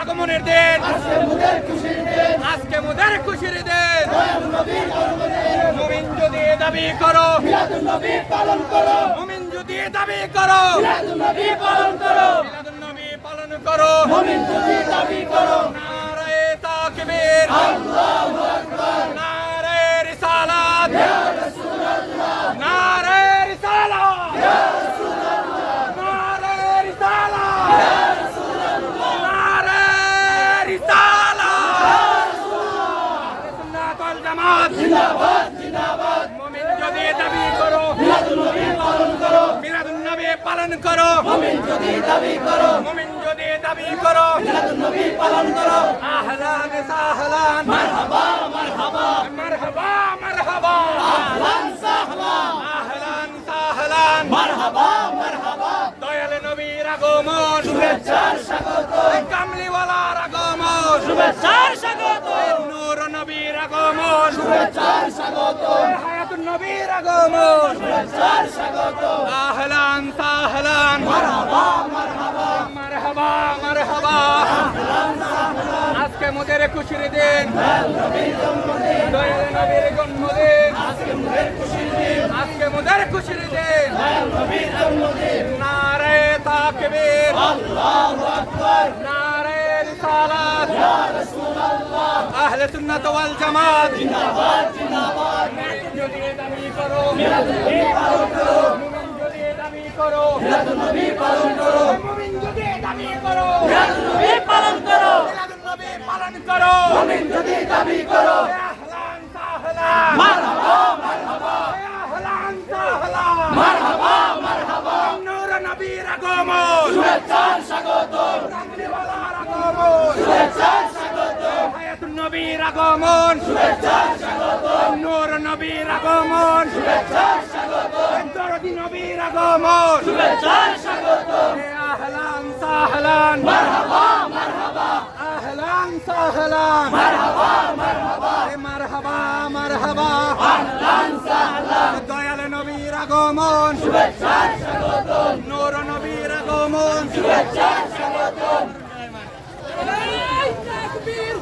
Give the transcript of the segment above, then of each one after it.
আগমনের দিন। আজকে মুদের খুশির দিন। মুমিন যদি দাবি করো। নবী পালন করো। মুমিন যদি দাবি করো। পালন করো। পালন করো। মুমিন যদি দাবি করো। নারায়ে তাকবীর আল্লাহু আকবার নারায়ে রিসালাত নারায়ে রিসালাত নারায়ে রিসালাত নারায়ে রিসালাত সুন্নাত ওয়াল জামাত জিন্দাবাদ জিন্দাবাদ মুমিন যদি দাবি করো মিলাদুন নবী পালন করো মিলাদুন নবী পালন করো মুমিন যদি দাবি করো মুমিন যদি দাবি করো মিলাদুন নবী পালন করো আহলান সাহলান মারহাবা মারহাবা মারহাবা মারহাবা আহলান সাহলান আহলান সাহলান মারহাবা মারহাবা দয়াল নবীর আগমন শুভেচ্ছার স্বাগত। কামলিওয়ালার আগমন। শুভেচ্ছার স্বাগত। নূর নবীর আগমন। শুভেচ্ছার স্বাগত। হায়াতুন নবীর আগমন। শুভেচ্ছার স্বাগত। আহলান সাহলান। মারহাবা মারহাবা। মারহাবা মারহাবা। আজকে মোদের খুশির দিন। দয়াল নবীর জন্মদিন। আজকে মোদের খুশির দিন। নবীর জন্মদিন। নারে তাকবীর। আল্লাহু আকবার নারে রিসালাত। ইয়া রাসূলুল্লাহ আহলে সুন্নাত ওয়াল জামাত। জিন্দাবাদ জিন্দাবাদ যদি দাবি করো নবী পালন করো মুমিন যদি দাবি করো মিলাদুন নবী পালন করো মুমিন যদি দাবি করো মিলাদুন নবী পালন করো। মিলাদুন নবী পালন করো। মুমিন যদি দাবি করো আহলান সাহলান মারহাবা মারহাবা আহলান সাহলান মারহাবা মারহাবা নূর নবীর আগমন শুভেচ্ছার স্বাগত কামলিওয়ালার আগমন শুভেচ্ছার স্বাগত হায়াতুন নবীর আগমন। নূর নবীর আগমন। দরদি নবীর আগমন। আহলান সাহলান। আহলান সাহলান। মারহাবা মারহাবা। দয়াল নবীর আগমন। নূর নবীর আগমন। শুভেচ্ছার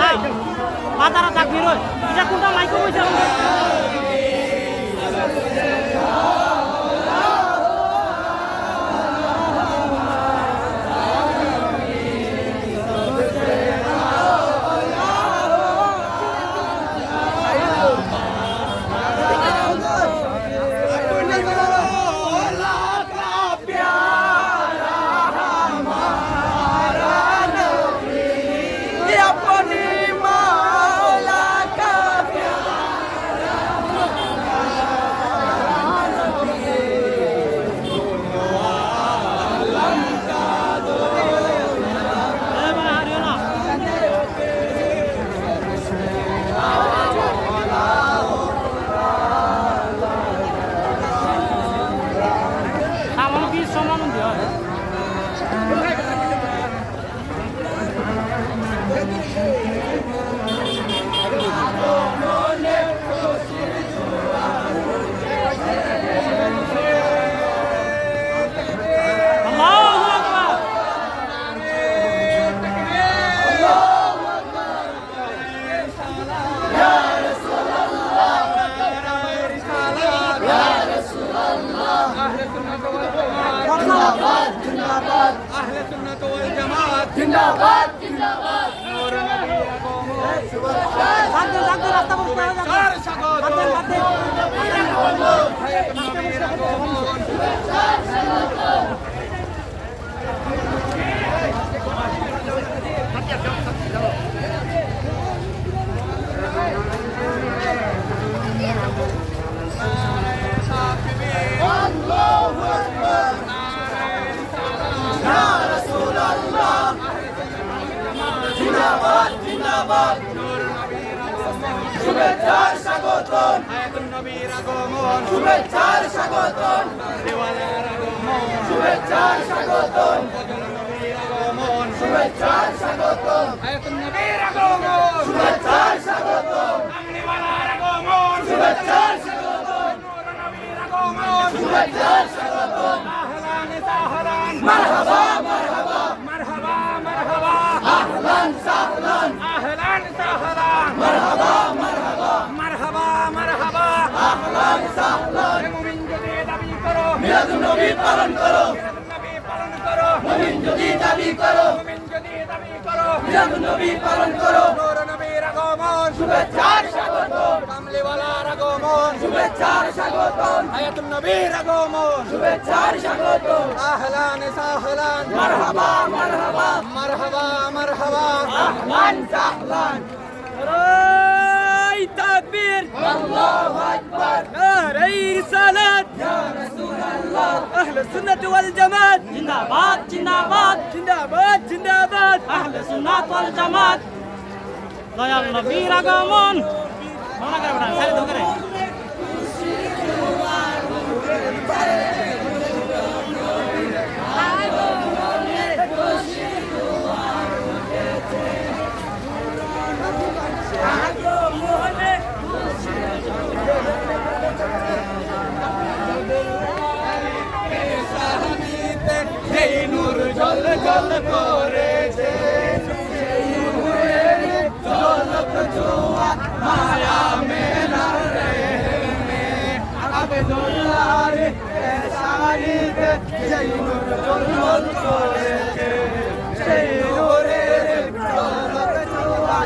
নাই। বাজারে থাকবি রোজ এটা কোনটা লাইক কইছে আগমন শুভেচ্ছার স্বাগতম। দেওয়ালার আগমন শুভেচ্ছার স্বাগতম। আগমন শুভেচ্ছার স্বাগতম। নবীর আগমন শুভেচ্ছার স্বাগতম। কামলিওয়ালার আগমন শুভেচ্ছার স্বাগতম। নবীর আগমন শুভেচ্ছার স্বাগতম। আহলান সাহলান মারহাবা মারহাবা মারহাবা আহলান সাহলান আহলান সাহলান মারহাবা মারহাবা মারহাবা মারহাবা আহলান সাহলান হে মুমিন যদি দাবি করো মিলাদুন নবী পালন করো। মিলাদুন নবী পালন করো মুমিন যদি দাবি করো মুমিন যদি দাবি করো মিলাদুন নবী পালন করো। নূর নবীর আগমন শুভেচ্ছার স্বাগতম। কামলিওয়ালার আগমন শুভেচ্ছার স্বাগতম। হায়াতুন নবীর আগমন শুভেচ্ছার স্বাগতম। আহলান সাহলান মারহাবা মারহাবা। মারহাবা মারহাবা আহলান সাহলান। এই তাকবীর আল্লাহু আকবার। এই রিসালাত। ইয়া রাসূলুল্লাহ। আহলে সুন্নাত ওয়াল জামাত। জিন্দাবাদ জিন্দাবাদ। জিন্দাবাদ জিন্দাবাদ। আহলে সুন্নাত ওয়াল জামাত। দয়াল নবীর আগমন। মনে করে বেটা সারি তো করে সেই নূর জল জল করেছে আবেদুল্লাহ রে শালিতে সেই নূর জল জল করেছে সেই নূরের জলক জোয়া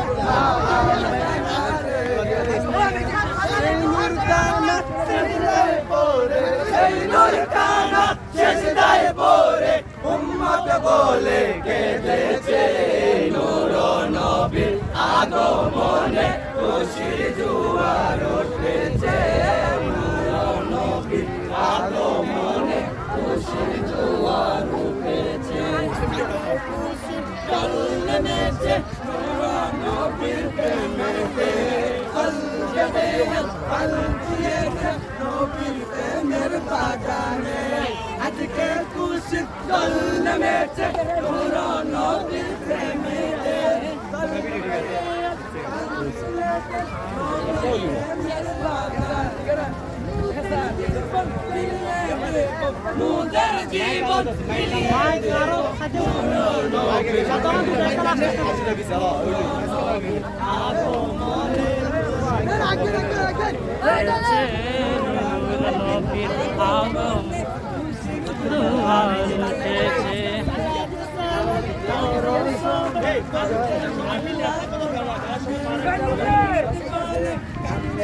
সেই নূর কানা সিজদায় পড়ে এই নূর কানা সিজদায় পড়ে উম্মত বলে কেঁদেছে এই নূর নবীর আগমনে খুশির জোয়ার উঠেছে আগমনে খুশির জোয়ার উঠেছে নেমেছে নবীর প্রেমেতে কলবে পালটিয়েছে নবীর প্রেমের বাগানে আজকে খুশি জল নেমেছে নবীর لا لا لا